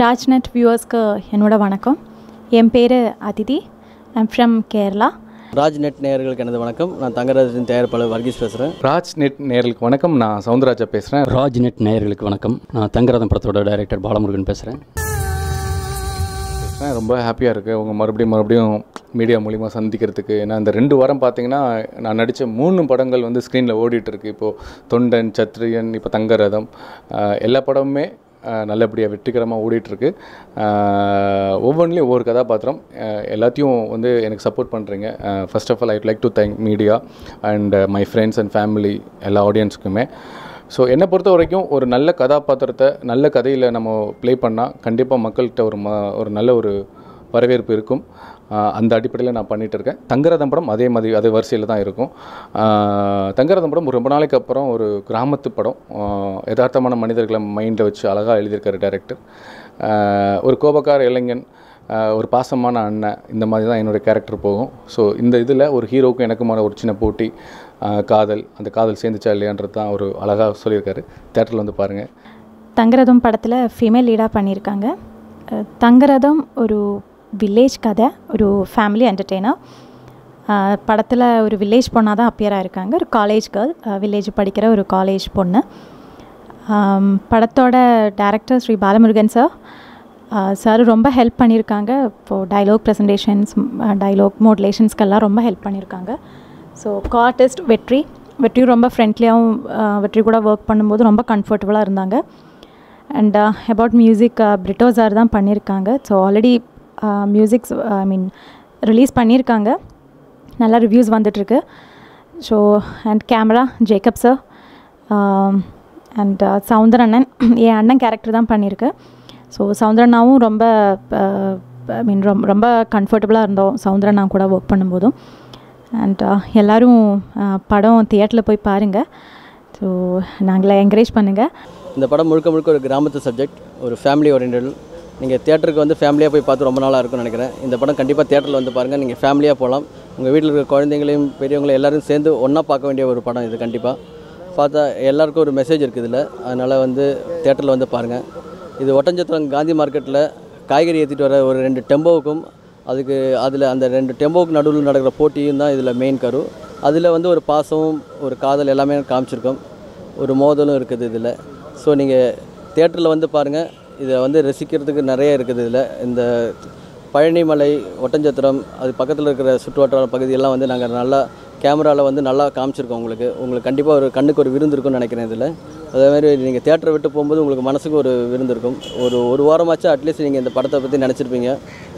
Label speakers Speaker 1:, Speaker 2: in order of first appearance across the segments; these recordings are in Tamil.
Speaker 1: ராஜ்நெட் வியூவர்ஸ்க்கு என்னோட வணக்கம். என் பேர் Aditi. I'm from Kerala
Speaker 2: Raj net நேயர்களுக்கு எனது வணக்கம். நான் தங்கராஜன் தயாரிப்பாளர் வர்கீஸ் பேசுகிறேன்
Speaker 3: ராஜ் நெட் நேர்களுக்கு வணக்கம். நான் சவுந்தரராஜா பேசுகிறேன்
Speaker 4: ராஜ் நெட் நேயர்களுக்கு வணக்கம். நான் தங்கரதம் படத்தோட டைரக்டர் பாலமுருகன் பேசுகிறேன்
Speaker 3: ரொம்ப ஹாப்பியாக இருக்குது உங்கள் மறுபடியும் மறுபடியும் மீடியா மூலிமா சந்திக்கிறதுக்கு. ஏன்னா இந்த ரெண்டு வாரம் பார்த்தீங்கன்னா நான் நடித்த மூணு படங்கள் வந்து ஸ்க்ரீனில் ஓடிட்டுருக்கு இப்போது தொண்டன் சத்ரியன் இப்போ தங்கரதம். எல்லா படமுமே நல்லபடியாக வெற்றிகரமாக ஓடிட்டுருக்கு. ஒவ்வொன்றிலையும் ஒவ்வொரு கதாபாத்திரம் எல்லாத்தையும் வந்து எனக்கு சப்போர்ட் பண்ணுறீங்க first of all I'd like to thank media and my friends and family எல்லா ஆடியன்ஸுக்குமே ஸோ என்னை பொறுத்த வரைக்கும் ஒரு நல்ல கதாபாத்திரத்தை நல்ல கதையில் நம்ம ப்ளே பண்ணால் கண்டிப்பாக மக்கள்கிட்ட ஒரு ம ஒரு நல்ல ஒரு வரவேற்பு இருக்கும். அந்த அடிப்படையில் நான் பண்ணிகிட்டு இருக்கேன் தங்கரதம் படம் அதே மாதிரி அதே வரிசையில் தான் இருக்கும். ஆஹ் தங்கரதம் படம் ஒரு ரொம்ப நாளைக்கு அப்புறம் ஒரு கிராமத்து படம். யதார்த்தமான மனிதர்களை மைண்டில் வச்சு அழகாக எழுதியிருக்காரு டேரக்டர் ஒரு கோபக்கார இளைஞன் ஒரு பாசமான அண்ணன் இந்த மாதிரி தான் என்னுடைய கேரக்டர் போகும். ஸோ இந்த இதில் ஒரு ஹீரோவுக்கும் எனக்குமான ஒரு சின்ன போட்டி காதல் அந்த காதல் சேர்ந்துச்சா இல்லையான்றது தான் ஒரு அழகாக சொல்லியிருக்காரு. தேட்டரில் வந்து பாருங்கள்
Speaker 1: தங்கரதம் படத்தில் ஃபீமேல் லீடாக பண்ணியிருக்காங்க. தங்கரதம் ஒரு வில்லேஜ் கதை ஒரு ஃபேமிலி என்டர்டெய்னர் படத்தில் ஒரு வில்லேஜ் பொண்ணாக தான் அப்பியர் ஆயிருக்காங்க. ஒரு காலேஜ் கேர்ள் வில்லேஜ் படிக்கிற ஒரு காலேஜ் பொண்ணு. படத்தோட director Shri Balamurugan sir sir ரொம்ப ஹெல்ப் பண்ணியிருக்காங்க. இப்போது டைலாக் ப்ரெசன்டேஷன்ஸ் டைலாக் மோட்லேஷன்ஸ்க்கெல்லாம் ரொம்ப ஹெல்ப் பண்ணியிருக்காங்க. ஸோ கார்டிஸ்ட் வெற்றி. வெற்றி ரொம்ப ஃப்ரெண்ட்லியாகவும் வெற்றி கூட ஒர்க் பண்ணும்போது ரொம்ப கம்ஃபர்டபுளாக இருந்தாங்க. And about music Britto sir தான் பண்ணியிருக்காங்க. So already musics I mean release பண்ணியிருக்காங்க. நல்லா ரிவ்யூஸ் வந்துட்டுருக்கு. So and camera Jacob sir and Soundar அண்ணன் என் அண்ணன் கேரக்டர் தான் பண்ணியிருக்கு. ஸோ சவுந்தரண்ணாவும் ரொம்ப ஐ மீன் ரொம்ப ரொம்ப கம்ஃபர்டபுளாக இருந்தோம் சவுந்தரண்ணா கூட ஒர்க் பண்ணும்போதும். அண்ட் uh, எல்லோரும் படம் தியேட்டரில் போய் பாருங்கள் ஸோ நாங்களை என்கரேஜ் பண்ணுங்கள்
Speaker 2: இந்த படம் முழுக்க முழுக்க ஒரு கிராமத்து சப்ஜெக்ட் ஒரு ஃபேமிலி ஓரியன்டல் நீங்கள் தேட்டருக்கு வந்து ஃபேமிலியாக போய் பார்த்து ரொம்ப நாளாக இருக்கும்னு நினைக்கிறேன். இந்த படம் கண்டிப்பாக தேட்டரில் வந்து பாருங்கள் நீங்கள் ஃபேமிலியாக போகலாம் உங்கள் வீட்டில் இருக்கிற குழந்தைங்களையும் பெரியவங்களையும் எல்லோரும் சேர்ந்து ஒன்றா பார்க்க வேண்டிய ஒரு படம் இது கண்டிப்பாக பார்த்தா எல்லாருக்கும் ஒரு மெசேஜ் இருக்குது இதில். அதனால் வந்து தேட்டரில் வந்து பாருங்கள் இது ஒட்டஞ்சத்திரம் காந்தி மார்க்கெட்டில் காய்கறி ஏற்றிட்டு வர ஒரு ரெண்டு டெம்போவுக்கும் அதுக்கு அதில் அந்த ரெண்டு டெம்போவுக்கு நடுவில் நடக்கிற போட்டியும் தான் இதில் மெயின் கரு. அதில் வந்து ஒரு பாசமும் ஒரு காதல் எல்லாமே காமிச்சிருக்கோம். ஒரு மோதலும் இருக்குது இதில். ஸோ நீங்கள் தேட்டரில் வந்து பாருங்கள் இதை வந்து ரசிக்கிறதுக்கு நிறைய இருக்குது இதில். இந்த பழனிமலை ஒட்டஞ்சத்திரம் அது பக்கத்தில் இருக்கிற சுற்றுவட்டார பகுதியெல்லாம் வந்து நாங்கள் நல்லா கேமராவில் வந்து நல்லா காமிச்சிருக்கோம் உங்களுக்கு. உங்களுக்கு கண்டிப்பாக ஒரு கண்ணுக்கு ஒரு விருந்து இருக்கும்னு நினைக்கிறேன் இதில். அதே மாதிரி நீங்கள் தேட்டரை விட்டு போகும்போது உங்களுக்கு மனசுக்கு ஒரு விருந்து இருக்கும். ஒரு ஒரு வாரமாச்சும் அட்லீஸ்ட் நீங்கள் இந்த படத்தை பற்றி நினச்சிருப்பீங்க.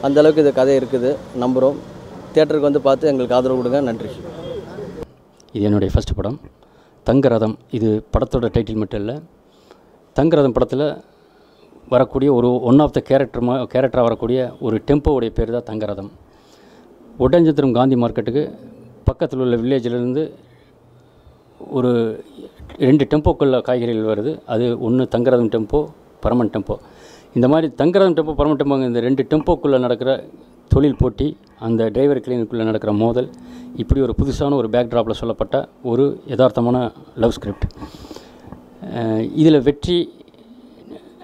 Speaker 2: அந்த அளவுக்கு கதை இருக்குது. நம்புகிறோம் தேட்டருக்கு வந்து பார்த்து எங்களுக்கு ஆதரவு கொடுங்க. நன்றி.
Speaker 4: இது என்னுடைய ஃபஸ்ட் படம். தங்கரதம் இது படத்தோட டைட்டில் மட்டும் இல்லை. தங்கரதம் படத்தில் வரக்கூடிய ஒரு ஒன் ஆஃப் த கேரக்டர் கேரக்டராக வரக்கூடிய ஒரு டெம்போவுடைய பேர் தான் தங்கரதம். ஒட்டஞ்சத்திரம் காந்தி மார்க்கெட்டுக்கு பக்கத்தில் உள்ள வில்லேஜிலேருந்து ஒரு ரெண்டு டெம்போக்களில் காய்கறிகள் வருது. அது ஒன்று தங்கரதம் டெம்போ பரமன் டெம்போ இந்த மாதிரி தங்கரதம் டெம்போ பரமன் டெம்போ இந்த ரெண்டு டெம்போக்குள்ளே நடக்கிற தொழில் போட்டி அந்த டிரைவர் கிளினிக்குள்ளே நடக்கிற மோதல் இப்படி ஒரு புதுசான ஒரு பேக்ட்ராப்பில் சொல்லப்பட்ட ஒரு யதார்த்தமான லவ் ஸ்கிரிப்ட் இதில் வெற்றி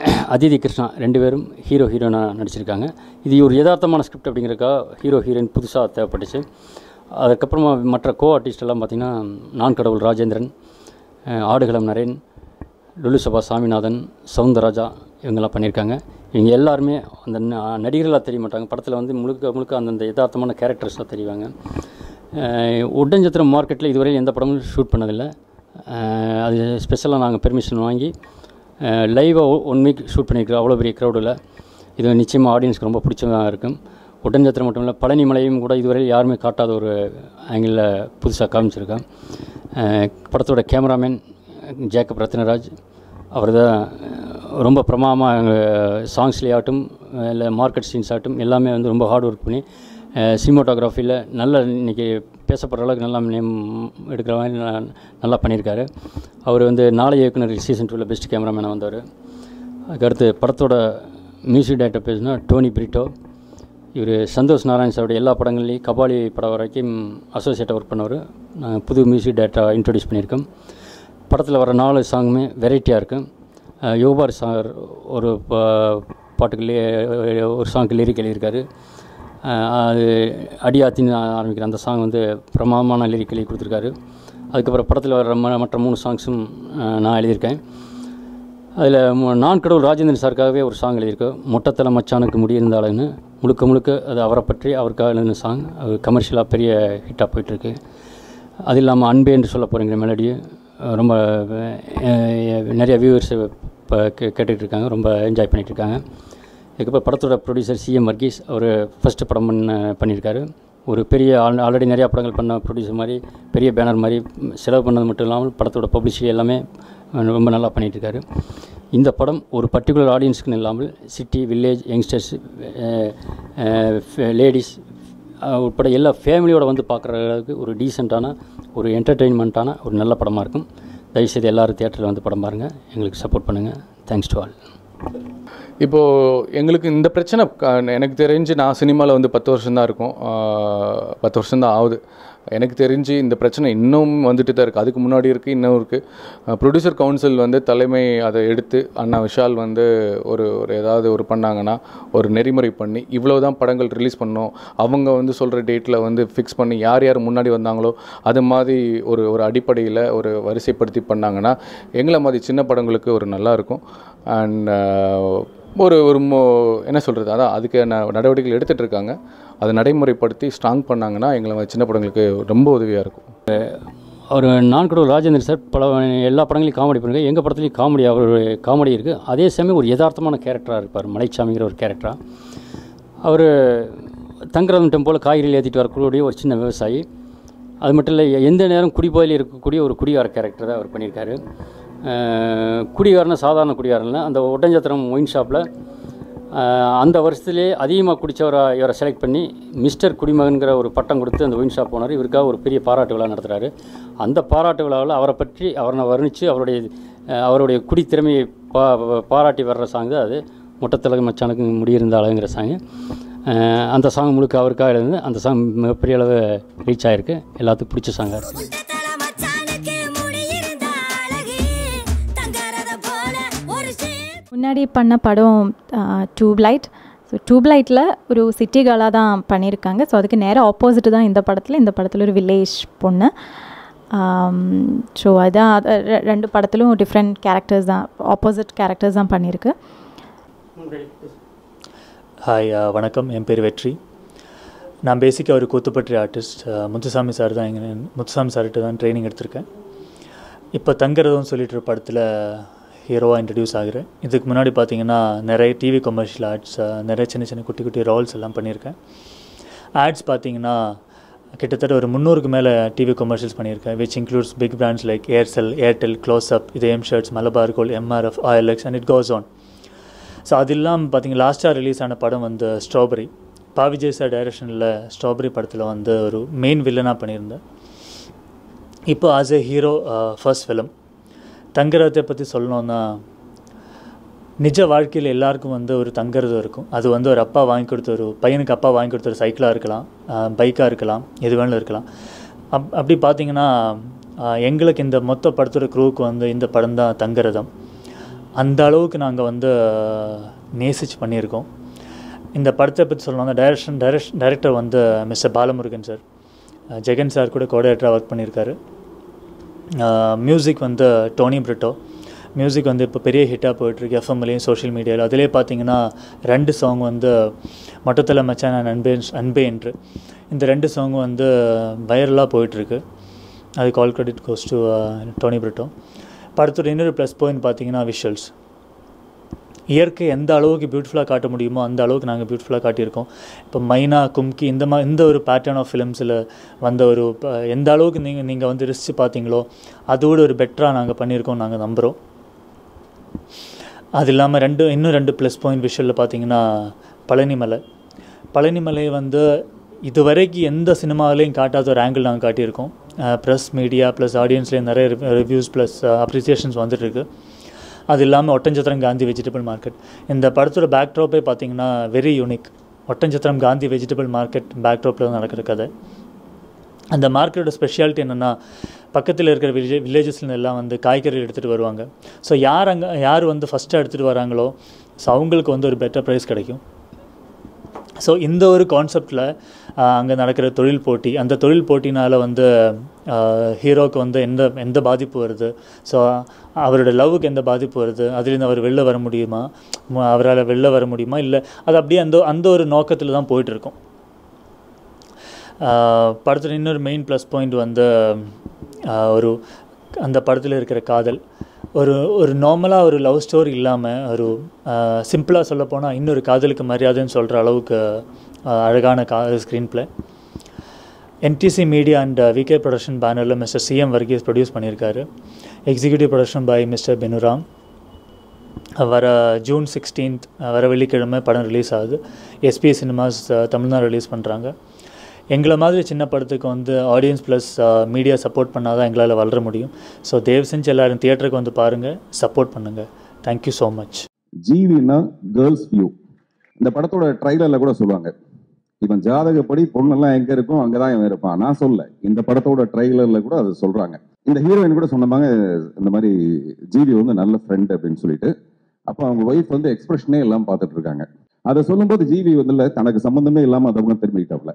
Speaker 4: அதிதி கிருஷ்ணா ரெண்டு பேரும் ஹீரோ ஹீரோயினாக நடிச்சிருக்காங்க. இது ஒரு யதார்த்தமான ஸ்கிரிப்ட் அப்படிங்கிறக்கா ஹீரோ ஹீரோயின் புதுசாக தேவைப்பட்டுச்சு. அதுக்கப்புறமா மற்ற கோ ஆர்டிஸ்டெல்லாம் பார்த்திங்கன்னா நான் கடவுள் ராஜேந்திரன் ஆடுகளம் நரேன் லுலு சபா சாமிநாதன் சவுந்தரராஜா இவங்கெல்லாம் பண்ணியிருக்காங்க இவங்க எல்லாருமே அந்த ந- நடிகர்களாக தெரிய மாட்டாங்க. படத்தில் வந்து முழுக்க முழுக்க அந்தந்த யதார்த்தமான கேரக்டர்ஸாக தெரிவாங்க. உடஞ்சத்திரம் மார்க்கெட்டில் இதுவரை எந்த படமும் ஷூட் பண்ணதில்லை. அது ஸ்பெஷலாக நாங்கள் பெர்மிஷன் வாங்கி லைவாக ஒன் வீக் ஷூட் பண்ணியிருக்கிறோம் அவ்வளோ பெரிய க்ரௌடில் இது நிச்சயமாக ஆடியன்ஸ்க்கு ரொம்ப பிடிச்சதாக இருக்கும். ஒட்டஞ்சத்திரம் மட்டும் இல்லை பழனி மலையும் கூட இதுவரை யாருமே காட்டாத ஒரு ஆங்கிளில் புதுசாக காமிச்சிருக்கேன் படத்தோட கேமராமேன் ஜேக்கப் ரத்னராஜ் அவர் தான் ரொம்ப பிரமாதமாக சாங்ஸ்லேயே ஆகட்டும் இல்லை மார்க்கெட் சீன்ஸ் ஆகட்டும் எல்லாமே வந்து ரொம்ப ஹார்ட் ஒர்க் பண்ணி சினிமோட்டோகிராஃபியில் நல்ல இன்றைக்கி பேசப்படுற அளவுக்கு நல்லா நேம் எடுக்கிற மாதிரி நல்லா பண்ணியிருக்காரு. அவர் வந்து நாளை இயக்குனர் சீசன் டூவில் பெஸ்ட் கேமராமேனாக வந்தார். அதுக்கடுத்து படத்தோட மியூசிக் டைரக்டர் பேசுனா டோனி பிரிட்டோ. இவர் சந்தோஷ் நாராயண் சாருடைய எல்லா படங்கள்லேயும் கபாலி படம் வரைக்கும் அசோசியேட்டாக ஒர்க் பண்ணவர். நாங்கள் புது மியூசிக் டைரக்டராக இன்ட்ரடியூஸ் பண்ணியிருக்கோம் படத்தில் வர நாலு சாங்குமே வெரைட்டியாக இருக்கும் யோபார் சார் ஒரு ப- பாட்டுக்கு ஒரு சாங்க்கு லிரிக் எழுதியிருக்காரு. அது அடியாத்தின்னு ஆரம்பிக்கிற அந்த சாங் வந்து பிரமாதமான லிரிக் எழுதி கொடுத்துருக்காரு. அதுக்கப்புறம் படத்தில் வர்ற மற்ற மூணு சாங்ஸும் நான் எழுதியிருக்கேன். அதில் நான் கடவுள் ராஜேந்திரன் சாருக்காகவே ஒரு சாங் எழுதியிருக்கேன் மொட்டத்தலை மச்சானுக்கு முடியிருந்தாலுன்னு முழுக்க முழுக்க அது அவரை பற்றி அவருக்காக எழுதின சாங் அது கமர்ஷியலாக பெரிய ஹிட்டாக போயிட்டுருக்கு. அது இல்லாமல் அன்பே என்று சொல்ல போகிறீங்க மெலடி ரொம்ப நிறைய வியூவர்ஸ் இப்போ கேட்டுட்டு இருக்காங்க. ரொம்ப என்ஜாய் பண்ணிகிட்ருக்காங்க இருக்காங்க. இதுக்கப்புறம் படத்தோட ப்ரொடியூசர் சிஎம் வர்கீஸ் அவர் ஃபஸ்ட்டு படம் பண்ண பண்ணியிருக்காரு. ஒரு பெரிய ஆல் ஆல்ரெடி நிறையா படங்கள் பண்ண ப்ரொடியூசர் மாதிரி பெரிய பேனர் மாதிரி செலவு பண்ணது மட்டும் இல்லாமல் படத்தோட பப்ளிசிட்டி எல்லாமே ரொம்ப நல்லா பண்ணிகிட்ருக்காரு இந்த படம் ஒரு பர்டிகுலர் ஆடியன்ஸுக்குன்னு இல்லாமல் சிட்டி வில்லேஜ் யங்ஸ்டர்ஸ் லேடிஸ் உட்பட எல்லா ஃபேமிலியோடு வந்து பார்க்குற அளவுக்கு ஒரு டீசெண்டான ஒரு என்டர்டெயின்மெண்ட்டான ஒரு நல்ல படமாக இருக்கும். தயவுசெய்து எல்லாரும் தேட்டரில் வந்து படம் பாருங்கள் எங்களுக்கு சப்போர்ட் பண்ணுங்கள் தேங்க்ஸ் டு ஆல்
Speaker 3: இப்போது எங்களுக்கு இந்த பிரச்சனை க- எனக்கு தெரிஞ்சு நான் சினிமாவில் வந்து பத்து வருஷம்தான் இருக்கும். பத்து வருஷம்தான் ஆகுது. எனக்கு தெரிஞ்சு இந்த பிரச்சனை இன்னும் வந்துட்டு தான் இருக்குது அதுக்கு முன்னாடி இருக்குது இன்னும் இருக்குது ப்ரொடியூசர் கவுன்சில் வந்து தலைமை அதை எடுத்து அண்ணா விஷால் வந்து ஒரு ஒரு ஏதாவது ஒரு பண்ணாங்கன்னா ஒரு நெறிமுறை பண்ணி இவ்வளோ தான் படங்கள் ரிலீஸ் பண்ணோம் அவங்க வந்து சொல்கிற டேட்டில் வந்து ஃபிக்ஸ் பண்ணி யார் யார் முன்னாடி வந்தாங்களோ அது மாதிரி ஒரு ஒரு அடிப்படையில் ஒரு வரிசைப்படுத்தி பண்ணாங்கன்னா எங்களை மாதிரி சின்ன படங்களுக்கு ஒரு நல்லா இருக்கும். அண்ட் ஒரு ஒரு மோ என்ன சொல்கிறது அதான் அதுக்கு ந- நடவடிக்கைகள் எடுத்துகிட்டு இருக்காங்க. அதை நடைமுறைப்படுத்தி ஸ்ட்ராங் பண்ணாங்கன்னா எங்களை சின்ன படங்களுக்கு ரொம்ப உதவியாக இருக்கும்.
Speaker 4: அவர் நான் கூட ராஜேந்திரன் சார் பல எல்லா படங்களையும் காமெடி பண்ணுங்க எங்கள் படத்துலையும் காமெடி அவர் காமெடி இருக்குது அதே சமயம் ஒரு யதார்த்தமான கேரக்டராக இருப்பார் மலைச்சாமிங்கிற ஒரு கேரக்டராக அவர் தங்குறவன் டெம்போவில் காய்கறிகள் ஏற்றிட்டு வரக்கூடிய ஒரு சின்ன விவசாயி. அது மட்டும் இல்லை எந்த நேரம் குடிபோயில் இருக்கக்கூடிய ஒரு குடிகார கேரக்டர் தான் அவர் பண்ணியிருக்காரு அஹ் குடிகாரனா சாதாரண குடிகாரன்ல அந்த ஒட்டஞ்சத்திரம் ஒயின் ஷாப்பில் அந்த வருஷத்துலேயே அதிகமாக குடித்தவரை இவரை செலக்ட் பண்ணி மிஸ்டர் குடிமகன்கிற ஒரு பட்டம் கொடுத்து அந்த ஒயின் ஷாப் போனார். இவருக்காக ஒரு பெரிய பாராட்டு விழா நடத்துகிறாரு அந்த பாராட்டு விழாவில் அவரை பற்றி அவரை வர்ணித்து அவருடைய அவருடைய குடித்திறமையை பா பாராட்டி வர்ற சாங் தான் அது. முட்டத்தலகு மச்சானுக்கு முடியிருந்தாளுங்கிற சாங் அந்த சாங் முழுக்க அவருக்காக எழுந்து அந்த சாங் மிகப்பெரிய அளவு ரீச் ஆகிருக்கு எல்லாத்துக்கும் பிடிச்ச சாங்காக இருக்குது
Speaker 1: முன்னாடி பண்ண படம் டியூப் லைட் ஸோ டியூப் லைட்டில் ஒரு சிட்டி கேர்ளாக தான் பண்ணியிருக்காங்க. ஸோ அதுக்கு நேராக ஆப்போசிட் தான் இந்த படத்தில். இந்த படத்தில் ஒரு வில்லேஜ் பொண்ணு. ஸோ அதான் ரெ- ரெண்டு படத்திலும் டிஃப்ரெண்ட் கேரக்டர்ஸ் தான் ஆப்போசிட் கேரக்டர்ஸ் தான் பண்ணியிருக்கு.
Speaker 5: ஹாய் வணக்கம். என் பேர் வெற்றி. நான் பேசிக்காக ஒரு கூத்துப்பற்றி ஆர்டிஸ்ட் முத்துசாமி சார் தான் எங்கள் முத்துசாமி சார்கிட்ட தான் ட்ரைனிங் எடுத்திருக்கேன். இப்போ தங்குறதும் சொல்லிட்டு ஒரு படத்தில் ஹீரோவாக இன்ட்ரடியூஸ் ஆகுறேன். இதுக்கு முன்னாடி பார்த்தீங்கன்னா நிறைய டிவி கமர்ஷியல் ஆட்ஸ் நிறைய சின்ன சின்ன குட்டி குட்டி ரோல்ஸ் எல்லாம் பண்ணியிருக்கேன். ஆட்ஸ் பார்த்தீங்கன்னா கிட்டத்தட்ட ஒரு முந்நூறுக்கு மேலே டிவி கமர்ஷியல்ஸ் பண்ணியிருக்கேன் which includes big brands like Aircel Airtel Closeup இது M shirts Malabar gold MRF Oilex and it goes on so அது இல்லாமல் பார்த்தீங்க லாஸ்ட்டாக ரிலீஸ் ஆன படம் வந்து ஸ்ட்ராபெரி பா சார் டைரக்ஷனில் ஸ்ட்ராபெரி படத்தில் வந்து ஒரு மெயின் வில்லனாக பண்ணியிருந்தேன். இப்போ as a hero first film தங்குறதை பற்றி சொல்லணுன்னா நிஜ வாழ்க்கையில் எல்லாருக்கும் வந்து ஒரு தங்குறது இருக்கும். அது வந்து ஒரு அப்பா வாங்கி கொடுத்த ஒரு பையனுக்கு அப்பா வாங்கி கொடுத்த ஒரு சைக்கிளாக இருக்கலாம். பைக்காக இருக்கலாம். எது வேணாலும் இருக்கலாம். அப் அப்படி பார்த்தீங்கன்னா எங்களுக்கு இந்த மொத்த படத்தோட குரூவுக்கு வந்து இந்த படம் தான் தங்குறதம் அந்த அளவுக்கு நாங்கள் வந்து நேசிச்சு பண்ணியிருக்கோம். இந்த படத்தை பற்றி சொல்லணும்னா டைரக்ஷன் டைரக்ஷன் டைரக்டர் வந்து mister Balamurugan sir. Jagan sir கூட கோஆர்டினேட்டராக ஒர்க் பண்ணியிருக்காரு. மியூசிக் வந்து டோனி பிரிட்டோ மியூசிக் வந்து இப்போ பெரிய ஹிட்டாக போயிட்டுருக்கு எஃப்எம்லேயும் சோஷியல் மீடியாவில் அதிலே பார்த்தீங்கன்னா ரெண்டு சாங் வந்து மட்டத்தில் மச்சான் நான் அன்பே அன்பே என்று. இந்த ரெண்டு சாங் வந்து வைரலாக போயிட்டுருக்கு. அதுக்கு all credit goes to Tony Britto படத்தோட இன்னொரு ப்ளஸ் பாயிண்ட் பார்த்தீங்கன்னா விஷுவல்ஸ் இயற்கை எந்த அளவுக்கு பியூட்டிஃபுல்லாக காட்ட முடியுமோ அந்த அளவுக்கு நாங்கள் பியூட்டிஃபுல்லாக காட்டியிருக்கோம். இப்போ மைனா கும்கி இந்த மா இந்த ஒரு பேட்டர்ன் ஆஃப் ஃபிலிம்ஸில் வந்த ஒரு எந்த அளவுக்கு நீங்கள் நீங்கள் வந்து ரிசித்து பார்த்தீங்களோ அதோட ஒரு பெட்டராக நாங்கள் பண்ணியிருக்கோம் நாங்கள் நம்புகிறோம் அது இல்லாமல் ரெண்டு இன்னும் ரெண்டு ப்ளஸ் பாயிண்ட் விஷுவலில் பார்த்தீங்கன்னா பழனிமலை. பழனிமலை வந்து இதுவரைக்கும் எந்த சினிமாவிலையும் காட்டாத ஒரு ஆங்கிள் நாங்கள் காட்டியிருக்கோம். ப்ரெஸ் மீடியா ப்ளஸ் ஆடியன்ஸ்லேயும் நிறைய ரிவ்யூஸ் ப்ளஸ் அப்ரிசியேஷன்ஸ் வந்துட்டுருக்கு. அது இல்லாமல் ஒட்டஞ்சத்திரம் காந்தி வெஜிடபிள் மார்க்கெட் இந்த படத்தோட பேக்ட்ராப்பே பார்த்தீங்கன்னா very unique Oddanchatram Gandhi vegetable market பேக்ட்ராப்பில் தான் நடக்கிற கதை. அந்த மார்க்கெட்டோட ஸ்பெஷாலிட்டி என்னென்னா பக்கத்தில் இருக்கிற வில்லேஜ் வில்லேஜஸ்ல எல்லாம் வந்து காய்கறி எடுத்துகிட்டு வருவாங்க. ஸோ யார் அங்கே யார் வந்து ஃபஸ்ட்டாக எடுத்துகிட்டு வராங்களோ ஸோ அவங்களுக்கு வந்து ஒரு பெட்டர் ப்ரைஸ் கிடைக்கும். ஸோ இந்த ஒரு கான்செப்டில் அங்கே நடக்கிற தொழில் போட்டி. அந்த தொழில் போட்டினால் வந்து ஹீரோக்கு வந்து எந்த எந்த பாதிப்பு வருது? ஸோ அவரோட லவ்வுக்கு எந்த பாதிப்பு வருது? அதுலேருந்து அவர் வெளில வர முடியுமா? அவரால் வெளில வர முடியுமா? இல்லை அது அப்படியே அந்த அந்த ஒரு நோக்கத்தில் தான் போயிட்டுருக்கும். படத்தில் இன்னொரு மெயின் ப்ளஸ் பாயிண்ட் வந்து ஒரு அந்த படத்தில் இருக்கிற காதல். ஒரு ஒரு நார்மலாக ஒரு லவ் ஸ்டோரி இல்லாமல் ஒரு சிம்பிளாக சொல்ல போனால் இன்னொரு காதலுக்கு மரியாதைன்னு சொல்கிற அளவுக்கு அழகான கா screen play NDC media and VK production பேனரில் mister CM Varghese produce பண்ணியிருக்காரு. Executive production by mister Benuram வர uh, ஜூன் சிக்ஸ்டீன்த் வர வெள்ளிக்கிழமை படம் ரிலீஸ் ஆகுது. SP cinemas uh, Tamil Nadu release பண்ணுறாங்க எங்களை மாதிரி சின்ன படத்துக்கு வந்து ஆடியன்ஸ் ப்ளஸ் மீடியா சப்போர்ட் பண்ணால் தான் எங்களால் வளர முடியும். ஸோ தயவு செஞ்சு எல்லோரும் தியேட்டருக்கு வந்து பாருங்கள் சப்போர்ட் பண்ணுங்கள் தேங்க்யூ ஸோ மச்
Speaker 6: ஜிவின்னா கேர்ள்ஸ் வியூ இந்த படத்தோட ட்ரைலரில் கூட சொல்லுவாங்க. இவன் ஜாதகப்படி பொண்ணெல்லாம் எங்க இருக்கும் அங்கதான் இவன் இருப்பான். நான் சொல்ல இந்த படத்தோட ட்ரைலர்ல கூட அது சொல்றாங்க. இந்த ஹீரோயின் கூட சொன்னாங்க இந்த மாதிரி ஜிவி வந்து நல்ல ஃப்ரெண்ட் அப்படின்னு சொல்லிட்டு. அப்போ அவங்க ஒய்ஃப் வந்து எக்ஸ்பிரஷனே எல்லாம் பார்த்துட்டு இருக்காங்க. அதை சொல்லும்போது ஜிவி வந்து தனக்கு சம்மந்தமே இல்லாம அதை திரும்பிக்கிட்டாப்ல